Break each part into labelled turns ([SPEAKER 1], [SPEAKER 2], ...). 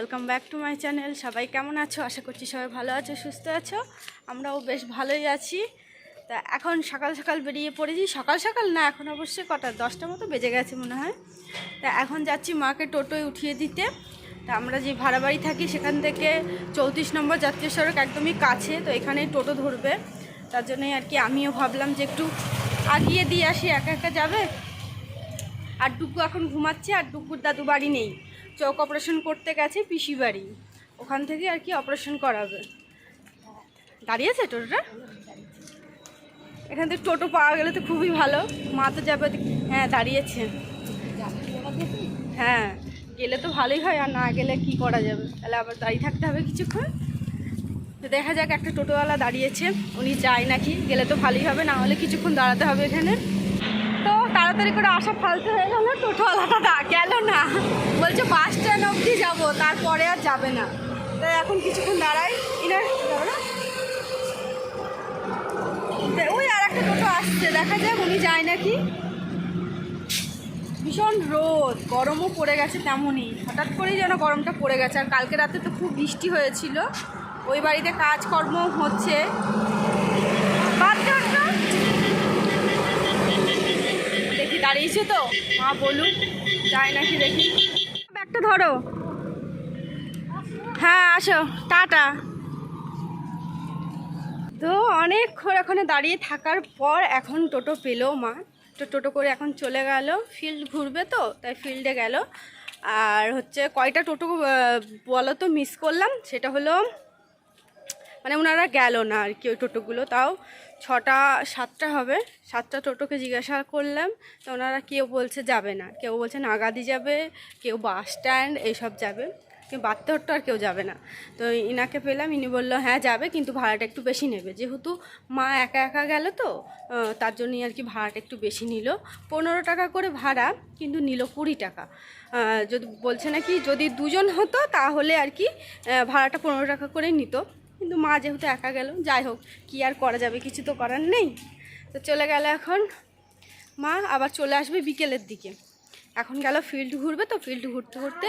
[SPEAKER 1] Welcome back to my channel সবাই কেমন আছো? আশা করছি সবাই ভালো আছো, সুস্থ আছো। আমরাও বেশ ভালোই আছি। তা এখন সকাল সকাল বেরিয়ে পড়েছি। সকাল সকাল না, এখন অবশ্যই কটা? দশটা মতো বেজে গেছে মনে হয়। তা এখন যাচ্ছি মাকে টোটোয় উঠিয়ে দিতে। তা আমরা যে ভাড়া বাড়ি থাকি, সেখান থেকে চৌত্রিশ নম্বর জাতীয় সড়ক একদমই কাছে, তো এখানেই টোটো ধরবে। তার জন্যই আর কি আমিও ভাবলাম যে একটু আগিয়ে দিয়ে আসি, একা একা যাবে। আর ডুগু এখন ঘুমাচ্ছে, আর ডুগুর দাদু বাড়ি নেই। চোখ অপারেশন করতে গেছে পিসি বাড়ি। ওখান থেকে আর কি অপারেশন করাবে। দাঁড়িয়েছে টোটোটা? এখান থেকে টোটো পাওয়া গেলে তো খুবই ভালো। মা তো যাবে হ্যাঁ দাঁড়িয়েছে। হ্যাঁ গেলে তো ভালোই হয়, আর না গেলে কি করা যাবে? তাহলে আবার দাঁড়িয়ে থাকতে হবে কিছুক্ষণ। তো দেখা যাক, একটা টোটোওয়ালা দাঁড়িয়েছে। উনি যায় নাকি? গেলে তো ভালোই হবে, না হলে কিছুক্ষণ দাঁড়াতে হবে এখানে। তো তাড়াতাড়ি করে আসা ফালতে হয়ে গেল, টোটোওয়ালাটা গেল না। বলছে বাস স্ট্যান্ড অবধি যাব, তারপরে আর যাবে না। তাই এখন কিছুক্ষণ দাঁড়াই ইনার না? ওই আর একটা টোটো আসছে, দেখা যাক উনি যায় নাকি। ভীষণ রোদ, গরমও পড়ে গেছে তেমনই। হঠাৎ করেই যেন গরমটা পড়ে গেছে, আর কালকে রাতে তো খুব বৃষ্টি হয়েছিল। ওই বাড়িতে কাজকর্ম হচ্ছে বাদ দে ওটা। দেখি দাঁড়িয়েছে তো? মা বলুক যায় নাকি দেখি। ব্যাগটা ধরো। হ্যাঁ আসো, টাটা। তো অনেকক্ষণ ওখানে দাঁড়িয়ে থাকার পর এখন টোটো পেল মা। তো টোটো করে এখন চলে গেল। ফিল্ড ঘুরবে তো, তাই ফিল্ডে গেল। আর হচ্ছে কয়টা টোটো বলো তো মিস করলাম? সেটা হলো মানে ওনারা গেল না আর কি ওই টোটোগুলো, তাও ছটা, সাতটা হবে। সাতটা টোটোকে জিজ্ঞাসা করলাম, তো ওনারা কেউ বলছে যাবে না। কেউ বলছে নাগাদি যাবে, কেউ বাস স্ট্যান্ড, এইসব যাবে। কেউ বাত্তাহট্ট আর কেউ যাবে না। তো ইনাকে পেলাম, ইনি বলল হ্যাঁ যাবে, কিন্তু ভাড়াটা একটু বেশি নেবে। যেহেতু মা একা একা গেল তো তার জন্যই আর কি ভাড়াটা একটু বেশি নিল। পনেরো টাকা করে ভাড়া, কিন্তু নিল কুড়ি টাকা। যদি বলছে নাকি যদি দুজন হতো, তাহলে আর কি ভাড়াটা পনেরো টাকা করে নিত। কিন্তু মা যেহেতু একা গেল, যাই হোক, কি আর করা যাবে, কিছু তো করার নেই। তো চলে গেল এখন মা আবার চলে আসবে বিকেলের দিকে। এখন গেল ফিল্ড ঘুরবে, তো ফিল্ড ঘুরতে ঘুরতে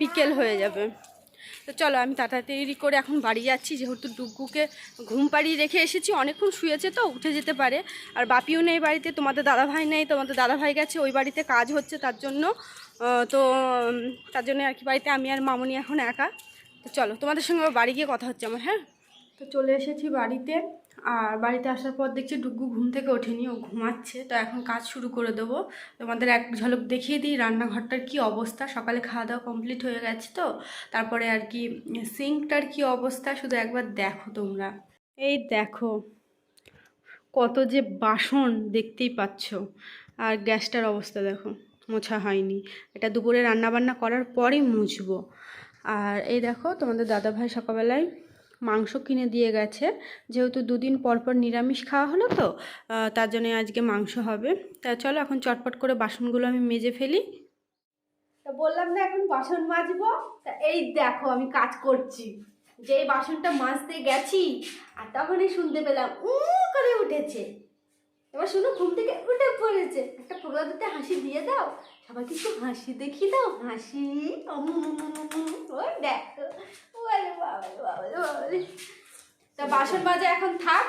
[SPEAKER 1] বিকেল হয়ে যাবে। তো চলো, আমি তাড়াতাড়ি করে এখন বাড়ি যাচ্ছি, যেহেতু ডুগ্গুকে ঘুম পাড়িয়ে রেখে এসেছি, অনেকক্ষণ শুয়েছে তো, উঠে যেতে পারে। আর বাপিও নেই বাড়িতে, তোমাদের দাদাভাই নেই, তোমাদের দাদাভাই গেছে, ওই বাড়িতে কাজ হচ্ছে তার জন্য। তো তার জন্য আর কি বাড়িতে আমি আর মামনি এখন একা। তো চলো, তোমাদের সঙ্গে আবার বাড়ি গিয়ে কথা হচ্ছে আমার হ্যাঁ? তো চলে এসেছি বাড়িতে, আর বাড়িতে আসার পর দেখছি ডুগ্গু ঘুম থেকে ওঠেনি, ও ঘুমাচ্ছে। তো এখন কাজ শুরু করে দেবো। তোমাদের এক ঝলক দেখিয়ে দিই, রান্নাঘরটার কি অবস্থা? সকালে খাওয়া দাওয়া কমপ্লিট হয়ে গেছে তো? তারপরে আর কি সিঙ্কটার কি অবস্থা? শুধু একবার দেখো তোমরা। এই দেখো, কত যে বাসন দেখতেই পাচ্ছ। আর গ্যাসটার অবস্থা দেখো, মোছা হয়নি। এটা দুপুরে রান্না বান্না করার পরই মুছবো। আর এই দেখো, তোমাদের দাদাভাই সকালবেলায় মাংস কিনে দিয়ে গেছে। যেহেতু দুদিন পর পর নিরামিষ খাওয়া হলো তো তার জন্য আজকে মাংস হবে। তা চলো এখন চটপট করে বাসনগুলো আমি মেজে ফেলি। তা বললাম না, এখন বাসন মাজবো। তা এই দেখো, আমি কাজ করছি। যেই বাসনটা মাজতে গেছি, আর তখনই শুনতে পেলাম উ করে উঠেছে। এবার শুনো ঘুম থেকে উঠে পড়েছে। একটা ফোগলা দুটো হাসি দিয়ে দাও। সবাইকে কিছু হাসি দেখি দাও। হাসি দেখো। বাবারে। তা বাসন মাজা এখন থাক।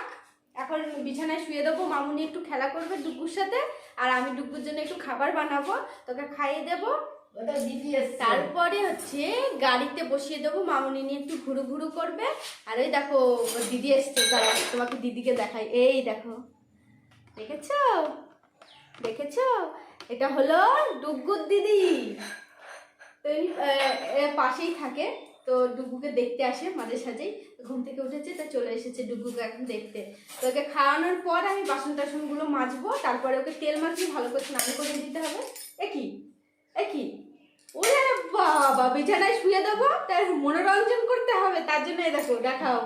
[SPEAKER 1] এখন বিছানায় শুয়ে দেবো। মামুনি একটু খেলা করবে ডুগুর সাথে আর আমি ডুগুর জন্য একটু খাবার বানাবো। তোকে খাইয়ে দেবো।
[SPEAKER 2] ওটা দিদি এসছে
[SPEAKER 1] তারপরে হচ্ছে গাড়িতে বসিয়ে দেবো। মামুনি নিয়ে একটু ঘুরু ঘুরু করবে। আর ওই দেখো দিদি এসছে। তোমাকে দিদিকে দেখাই। এই দেখো। দেখেছ? দেখেছ? এটা হলো ডুগুর দিদি। পাশেই থাকে। তো ডুগুকে দেখতে আসে মাঝে সাঝেই। ঘুম থেকে উঠেছে, তা চলে এসেছে ডুগুকে এখন দেখতে। তো ওকে খাওয়ানোর পর আমি বাসন টাসনগুলো মাজবো, তারপরে ওকে তেল মাখিয়ে ভালো করে স্নান করে দিতে হবে। একই এ কি? ওরে বাবা, বিছানায় শুয়ে দেবো? তার মনোরঞ্জন করতে হবে, তার জন্য দেখো, দেখাও।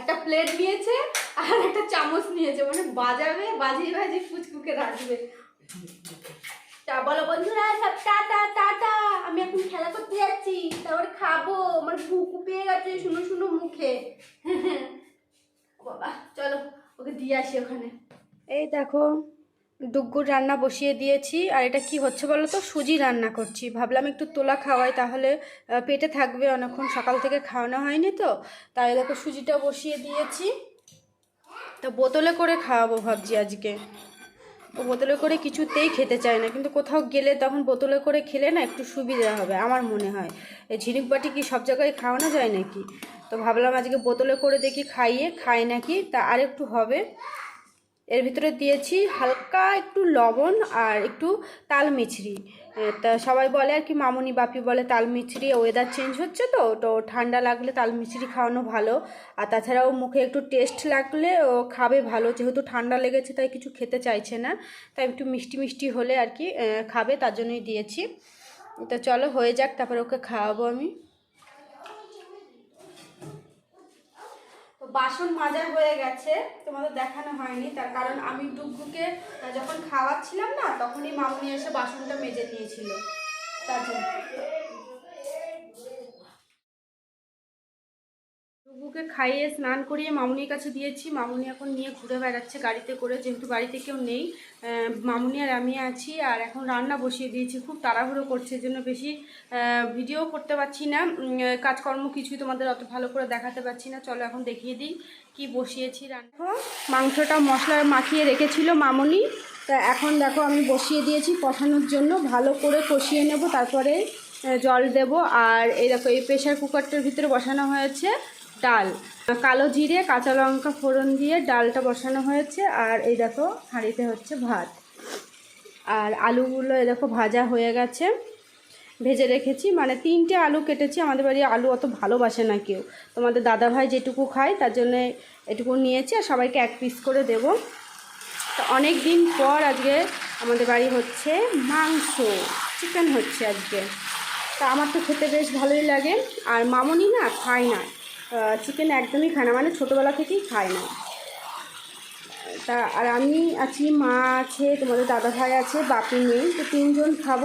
[SPEAKER 1] একটা প্লেট নিয়েছে আর একটা চামচ নিয়েছে মানে বাজাবে, বাজিয়ে বাজিয়ে ফুচকুকে রাখবে তা বলো বন্ধুরা, সব টাটা টাটা আমি এখন খেলা করতে যাচ্ছি, তারপরে খাব, আমার ভুকু পেয়ে গেছে শুনো শুনো মুখে। বাবা, চলো, ওকে দিয়ে আসি ওখানে। এই দেখো ডুগ্গুর রান্না বসিয়ে দিয়েছি, আর এটা কি হচ্ছে বলো তো? সুজি রান্না করছি। ভাবলাম একটু তোলা খাওয়াই, তাহলে পেটে থাকবে, অনেকক্ষণ সকাল থেকে খাওয়ানো হয়নি তো, তাই দেখো সুজিটা বসিয়ে দিয়েছি। তো বোতলে করে খাওয়াবো ভাবছি আজকে। ও বোতলে করে কিছুতেই খেতে চায় না, কিন্তু কোথাও গেলে তখন বোতলে করে খেলে না একটু সুবিধা হবে, আমার মনে হয়। এই ঝিনুক বাটি কি সব জায়গায় খাওয়ানো যায় নাকি? তো ভাবলাম আজকে বোতলে করে দেখি খাইয়ে খায় নাকি, তা আর একটু হবে। এর ভিতরে দিয়েছি হালকা একটু লবণ আর একটু তাল মিছরি। তা সবাই বলে আর কি, মামুনি বাপি বলে তাল মিছরি ওয়েদার চেঞ্জ হচ্ছে তো তো ঠান্ডা লাগলে তাল মিছরি খাওয়ানো ভালো। আর তাছাড়াও মুখে একটু টেস্ট লাগলে ও খাবে ভালো, যেহেতু ঠান্ডা লেগেছে তাই কিছু খেতে চাইছে না, তাই একটু মিষ্টি মিষ্টি হলে আর কি খাবে, তার জন্যই দিয়েছি। তো চলো হয়ে যাক, তারপরে ওকে খাওয়াবো আমি। বাসন মাজা হয়ে গেছে, তোমাদের দেখানো হয়নি, তার কারণ আমি ডুগুকে যখন খাওয়াচ্ছিলাম না, তখনই মামুনি এসে বাসনটা মেজে নিয়েছিল তার জন্য। ডুগুকে খাইয়ে স্নান করিয়ে মামুনির কাছে দিয়েছি। মামুনি এখন নিয়ে ঘুরে বেড়াচ্ছে গাড়িতে করে, যেহেতু বাড়িতে কেউ নেই। মামুনি আর আমি আছি আর এখন রান্না বসিয়ে দিয়েছি। খুব তাড়াহুড়ো করছে জন্য বেশি ভিডিও করতে পারছি না। কাজকর্ম কিছুই তোমাদের অত ভালো করে দেখাতে পারছি না। চলো এখন দেখিয়ে দিই কি বসিয়েছি রান্না। মাংসটা মশলা মাখিয়ে রেখেছিল মামুনি। তা এখন দেখো আমি বসিয়ে দিয়েছি কষানোর জন্য। ভালো করে কষিয়ে নেব, তারপরে জল দেব। আর এই দেখো, এই প্রেশার কুকারটার ভিতরে বসানো হয়েছে। ডাল। কালো জিরে, কাঁচা লঙ্কা ফোড়ন দিয়ে ডালটা বসানো হয়েছে, আর এই দেখো হাঁড়িতে হচ্ছে ভাত। আর আলুগুলো এই দেখো ভাজা হয়ে গেছে। ভেজে রেখেছি মানে তিনটে আলু কেটেছি, আমাদের বাড়ি আলু অত ভালোবাসে না কেউ। তোমাদের দাদাভাই যেটুকু খায়, তার জন্য এটুকু নিয়েছি, আর সবাইকে এক পিস করে দেব। তো অনেক দিন পর আজকে আমাদের বাড়ি হচ্ছে মাংস চিকেন হচ্ছে আজকে। তা আমার তো খেতে বেশ ভালোই লাগে, আর মামনি না খায় না। চিকেন একদমই খায় না মানে ছোটোবেলা থেকেই খায় না। তা, আর আমি আছি, মা আছে, তোমাদের দাদা ভাই আছে, বাপি নেই, তো তিনজন খাব।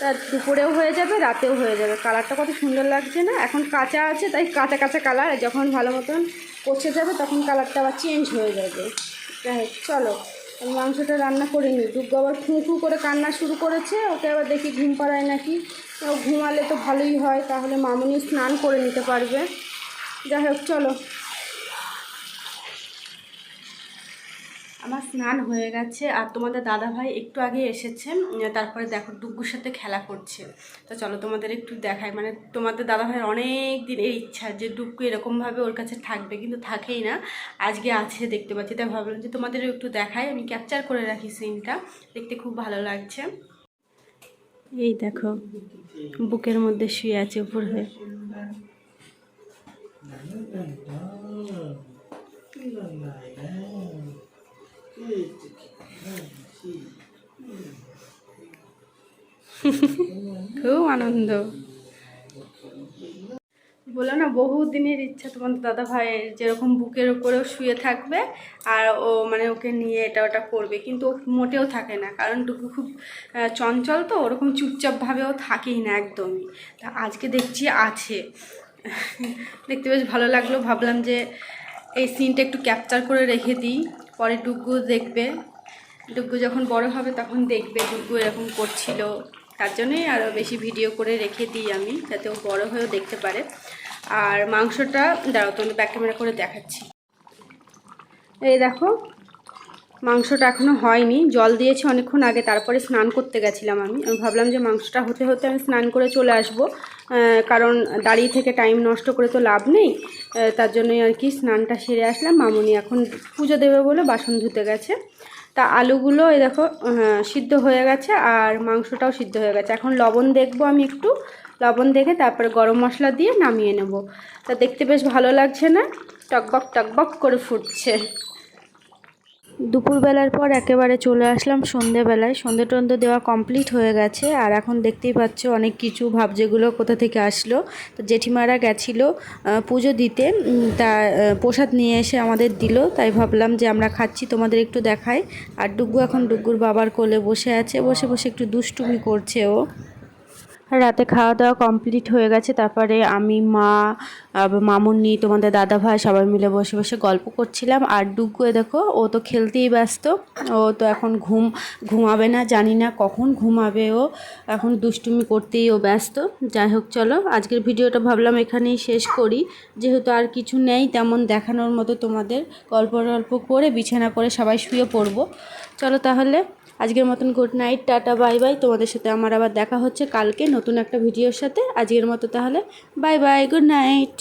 [SPEAKER 1] তা, দুপুরেও হয়ে যাবে, রাতেও হয়ে যাবে। কালারটা কত সুন্দর লাগছে না? এখন কাঁচা আছে, তাই কাঁচা কাঁচা কালার যখন ভালো মতন পচে যাবে, তখন কালারটা আবার চেঞ্জ হয়ে যাবে। যাই চলো, আমি মাংসটা রান্না করে নিই। দুর্গা আবার ফুঁ ফুঁ করে কান্না শুরু করেছে, ওকে আবার দেখি ঘুম পাড়ায় নাকি। ও ঘুমালে তো ভালোই হয়, তাহলে মামুনি স্নান করে নিতে পারবে। যাই হোক, চলো। আমার স্নান হয়ে গেছে, আর তোমাদের দাদা ভাই একটু আগে এসেছে তারপরে দেখো ডুগ্গুর সাথে খেলা করছে। তো চলো তোমাদের একটু দেখাই মানে তোমাদের দাদা ভাইয়ের অনেক দিনের ইচ্ছা যে ডুগ্গু এরকমভাবে ওর কাছে থাকবে, কিন্তু থাকেই না। আজকে আছে দেখতে পাচ্ছি, তাই ভাবলাম যে তোমাদের একটু দেখাই, আমি ক্যাপচার করে রাখি সিনটা দেখতে খুব ভালো লাগছে। এই দেখো, বুকের মধ্যে শুয়ে আছে উপর হয়ে। খুব আনন্দ। বলো না বহু দিনের ইচ্ছা তোমার দাদা ভাইয়ের যেরকম বুকের ওপরেও শুয়ে থাকবে আর ও মানে ওকে নিয়ে এটা ওটা করবে, কিন্তু ও মোটেও থাকে না। কারণ টুকু খুব চঞ্চল তো, ওরকম চুপচাপভাবেও থাকেই না একদমই। তা আজকে দেখছি আছে। দেখতে বেশ ভালো লাগল। ভাবলাম যে এই সিনটা একটু ক্যাপচার করে রেখে দিই। পরে ডুগ্গু দেখবে। ডুগ্গু যখন বড় হবে তখন দেখবে ডুগ্গু এরকম করছিল। তার জন্যই আরও বেশি ভিডিও করে রেখে দিই আমি, যাতে ও বড় হয়েও দেখতে পারে। আর মাংসটা, দাঁড়াও তোমাদের ব্যাক ক্যামেরা করে দেখাচ্ছি। এই দেখো, মাংসটা এখনও হয়নি। জল দিয়েছি অনেকক্ষণ আগে, তারপরে স্নান করতে গেছিলাম আমি। আমি ভাবলাম যে মাংসটা হতে হতে আমি স্নান করে চলে আসব। কারণ দাঁড়িয়ে থেকে টাইম নষ্ট করে তো লাভ নেই। তার জন্যই আর কি স্নানটা সেরে আসলাম। মামুনি এখন পুজো দেবে বলে বাসন ধুতে গেছে। তা আলুগুলো এই দেখো সিদ্ধ হয়ে গেছে আর মাংসটাও সিদ্ধ হয়ে গেছে। এখন লবণ দেখব আমি একটু। লবণ দেখে তারপরে গরম মশলা দিয়ে নামিয়ে নেব। তা দেখতে বেশ ভালো লাগছে না? টকবক টকবক করে ফুটছে। দুপুরবেলার পর একেবারে চলে আসলাম সন্ধেবেলায়। সন্ধে টন্ধে দেওয়া কমপ্লিট হয়ে গেছে। আর এখন দেখতেই পাচ্ছ অনেক কিছু, ভাব যেগুলো কোথা থেকে আসলো। তো জেঠিমারা গেছিল পুজো দিতে। তা প্রসাদ নিয়ে এসে আমাদের দিল। তাই ভাবলাম যে আমরা খাচ্ছি, তোমাদের একটু দেখাই। আর ডুগ্গু এখন ডুগ্গুর বাবার কোলে বসে আছে। বসে বসে একটু দুষ্টুমি করছে ও। রাতে খাওয়া দাওয়া কমপ্লিট হয়ে গেছে। তারপরে আমি, মা মামুনি, তোমাদের দাদা ভাই সবাই মিলে বসে বসে গল্প করছিলাম। আর ডুগুয়ে দেখো, ও তো খেলতেই ব্যস্ত। ও তো এখন ঘুম, ঘুমাবে না, জানি না কখন ঘুমাবে ও। এখন দুষ্টুমি করতেই ও ব্যস্ত। যাই হোক, চলো, আজকের ভিডিওটা ভাবলাম এখানেই শেষ করি। যেহেতু আর কিছু নেই, তেমন দেখানোর মতো তোমাদের গল্প টল্প করে, বিছানা করে সবাই শুয়ে পড়ব। চলো তাহলে। আজকের মতন good night tata bye bye তোমাদের সাথে আমার আবার দেখা হচ্ছে কালকে নতুন একটা ভিডিওর সাথে। আজকের মতো তাহলে বাই বাই গুড নাইট